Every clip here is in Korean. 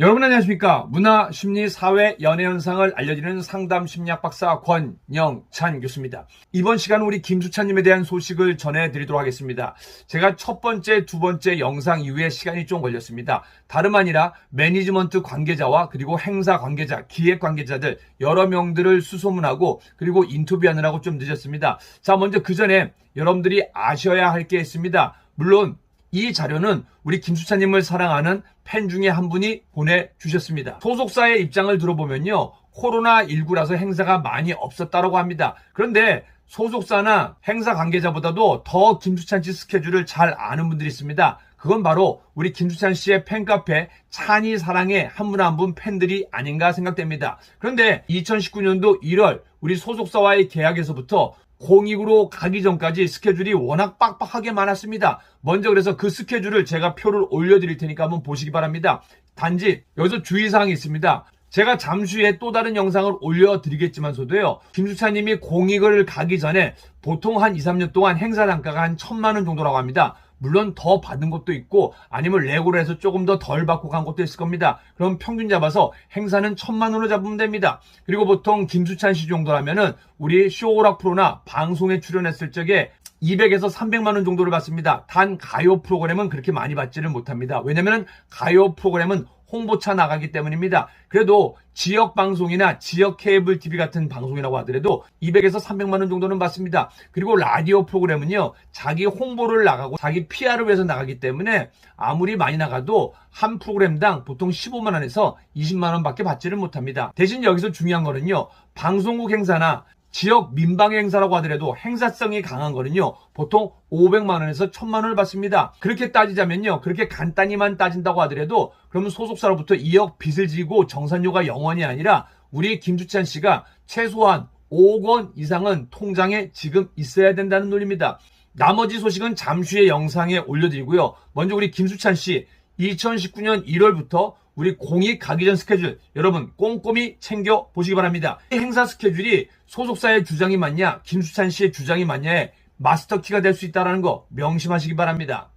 여러분 안녕하십니까? 문화, 심리, 사회, 연애 현상을 알려드리는 상담 심리학 박사 권영찬 교수입니다. 이번 시간은 우리 김수찬님에 대한 소식을 전해드리도록 하겠습니다. 제가 첫 번째, 두 번째 영상 이후에 시간이 좀 걸렸습니다. 다름 아니라 매니지먼트 관계자와 그리고 행사 관계자, 기획 관계자들 여러 명들을 수소문하고 그리고 인터뷰하느라고 좀 늦었습니다. 자, 먼저 그 전에 여러분들이 아셔야 할 게 있습니다. 물론 이 자료는 우리 김수찬님을 사랑하는 팬 중에 한 분이 보내주셨습니다. 소속사의 입장을 들어보면요. 코로나19라서 행사가 많이 없었다고 합니다. 그런데 소속사나 행사 관계자보다도 더 김수찬 씨 스케줄을 잘 아는 분들이 있습니다. 그건 바로 우리 김수찬 씨의 팬카페 찬이 사랑의 한 분 한 분 팬들이 아닌가 생각됩니다. 그런데 2019년도 1월 우리 소속사와의 계약에서부터 공익으로 가기 전까지 스케줄이 워낙 빡빡하게 많았습니다. 먼저 그래서 그 스케줄을 제가 표를 올려드릴 테니까 한번 보시기 바랍니다. 단지 여기서 주의사항이 있습니다. 제가 잠시 후에 또 다른 영상을 올려드리겠지만서도요. 김수찬님이 공익을 가기 전에 보통 한 2, 3년 동안 행사 단가가 한 천만 원 정도라고 합니다. 물론 더 받은 것도 있고 아니면 레고로 해서 조금 더 덜 받고 간 것도 있을 겁니다. 그럼 평균 잡아서 행사는 천만 원으로 잡으면 됩니다. 그리고 보통 김수찬 씨 정도라면은 우리 쇼오락 프로나 방송에 출연했을 적에 200에서 300만 원 정도를 받습니다. 단 가요 프로그램은 그렇게 많이 받지를 못합니다. 왜냐면 가요 프로그램은 홍보차 나가기 때문입니다. 그래도 지역 방송이나 지역 케이블 TV 같은 방송이라고 하더라도 200에서 300만 원 정도는 받습니다. 그리고 라디오 프로그램은요. 자기 홍보를 나가고 자기 PR을 위해서 나가기 때문에 아무리 많이 나가도 한 프로그램당 보통 15만 원에서 20만 원밖에 받지를 못합니다. 대신 여기서 중요한 거는요. 방송국 행사나 지역 민방 행사라고 하더라도 행사성이 강한 거는요, 보통 500만 원에서 1000만 원을 받습니다. 그렇게 따지자면요, 그렇게 간단히만 따진다고 하더라도, 그러면 소속사로부터 2억 빚을 지고 정산료가 0원이 아니라, 우리 김주찬 씨가 최소한 5억 원 이상은 통장에 지금 있어야 된다는 논리입니다. 나머지 소식은 잠시 후에 영상에 올려드리고요. 먼저 우리 김수찬 씨, 2019년 1월부터 우리 공익 가기 전 스케줄 여러분 꼼꼼히 챙겨 보시기 바랍니다. 이 행사 스케줄이 소속사의 주장이 맞냐, 김수찬 씨의 주장이 맞냐에 마스터 키가 될 수 있다는 거 명심하시기 바랍니다.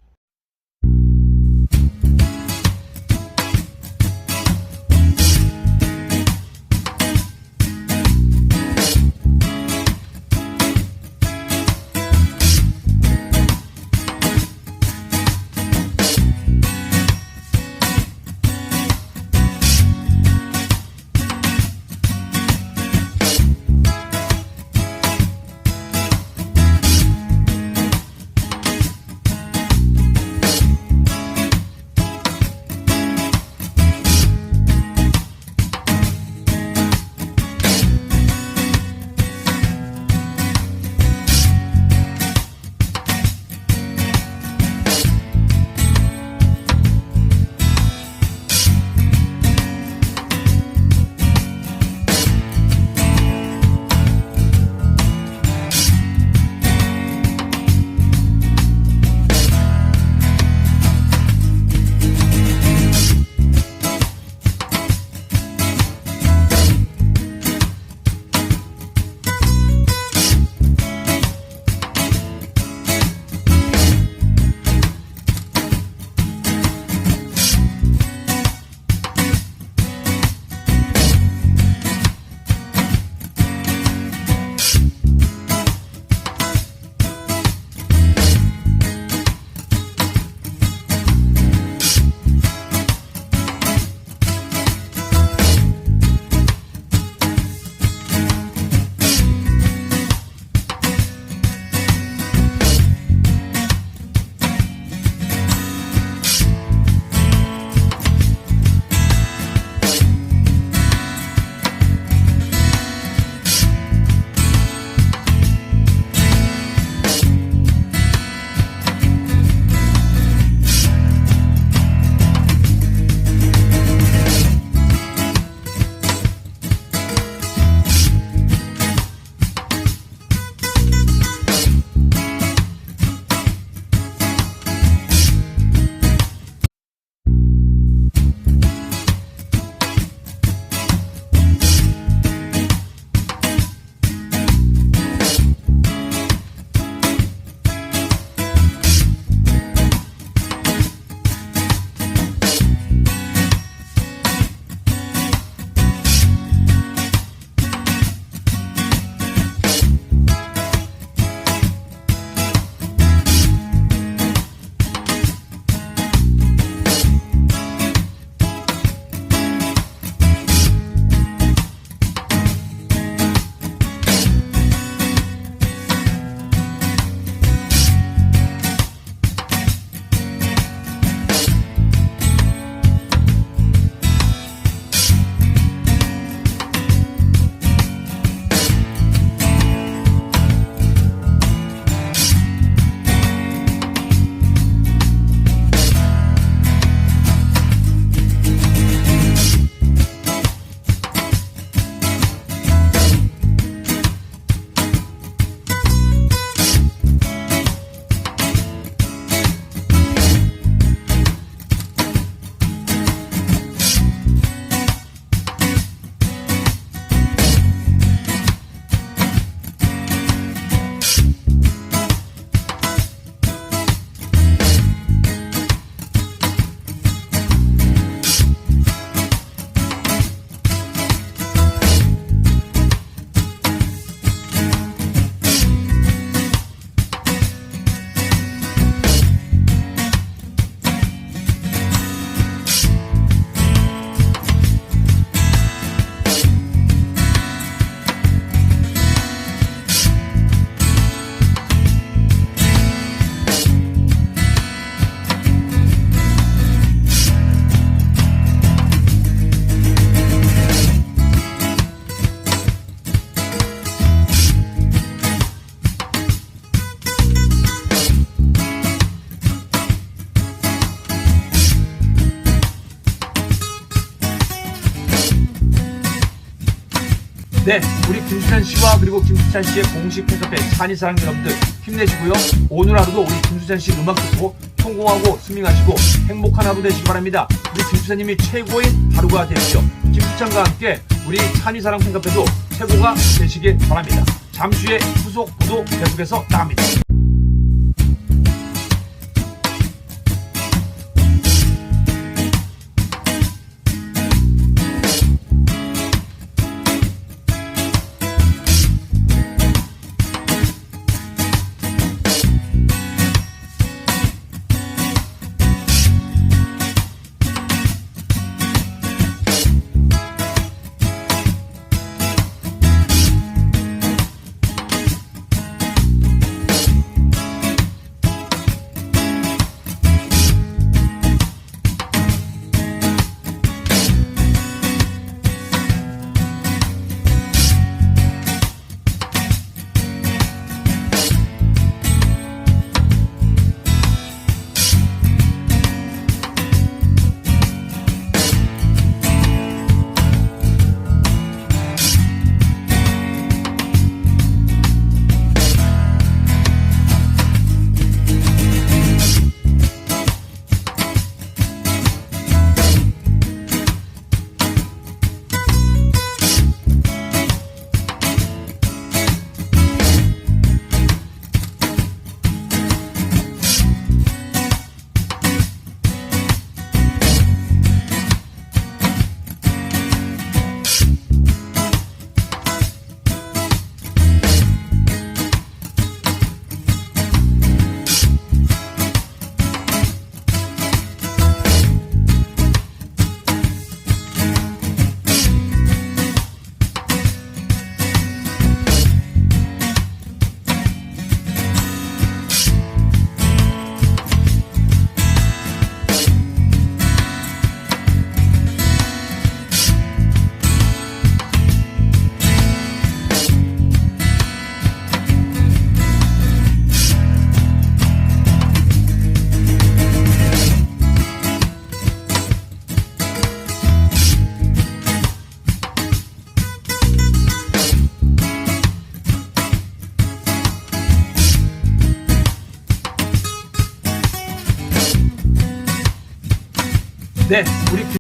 네, 우리 김수찬 씨와 그리고 김수찬 씨의 공식 팬카페 찬이사랑 여러분들 힘내시고요. 오늘 하루도 우리 김수찬 씨 음악 듣고 성공하고 스밍하시고 행복한 하루 되시기 바랍니다. 우리 김수찬님이 최고인 하루가 되십시오. 김수찬과 함께 우리 찬이사랑 팬카페도 최고가 되시길 바랍니다. 잠시 후에 후속 보도 계속해서 나갑니다.